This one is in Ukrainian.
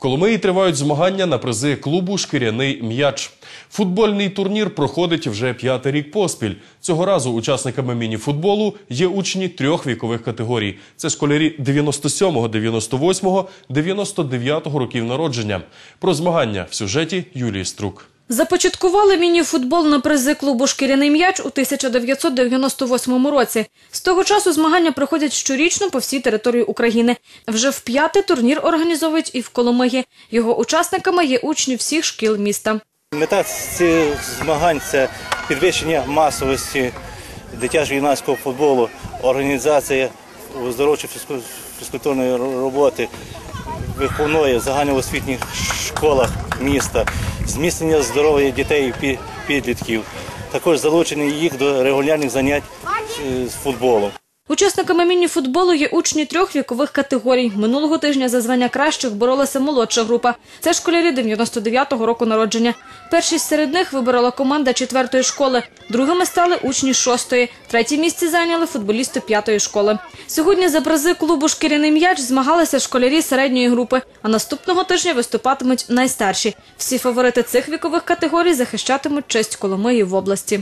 Коломиї тривають змагання на призи клубу Шкіряний м'яч. Футбольний турнір проходить вже п'ятий рік поспіль. Цього разу учасниками міні-футболу є учні трьох вікових категорій. Це школярі 97-го, 98-го, 99-го років народження. Про змагання в сюжеті Юлії Струк. Започаткували міні-футбол на призи клубу «Шкіряний м'яч» у 1998 році. З того часу змагання проходять щорічно по всій території України. Вже в п'ятий турнір організовують і в Коломиї. Його учасниками є учні всіх шкіл міста. Мета цих змагань це підвищення масовості дитячо-юнацького футболу, організація оздоровчої фізкультурної роботи, виховної в загальноосвітніх школах міста, зміцнення здоров'я дітей і пі- підлітків, також залучення їх до регулярних занять е, з футболу. Учасниками міні-футболу є учні трьох вікових категорій. Минулого тижня за звання кращих боролася молодша група. Це школярі 99-го року народження. Першість серед них виборола команда четвертої школи. Другими стали учні шостої. Третє місце зайняли футболісти п'ятої школи. Сьогодні за призи клубу «Шкіряний м'яч» змагалися школярі середньої групи, а наступного тижня виступатимуть найстарші. Всі фаворити цих вікових категорій захищатимуть честь Коломиї в області.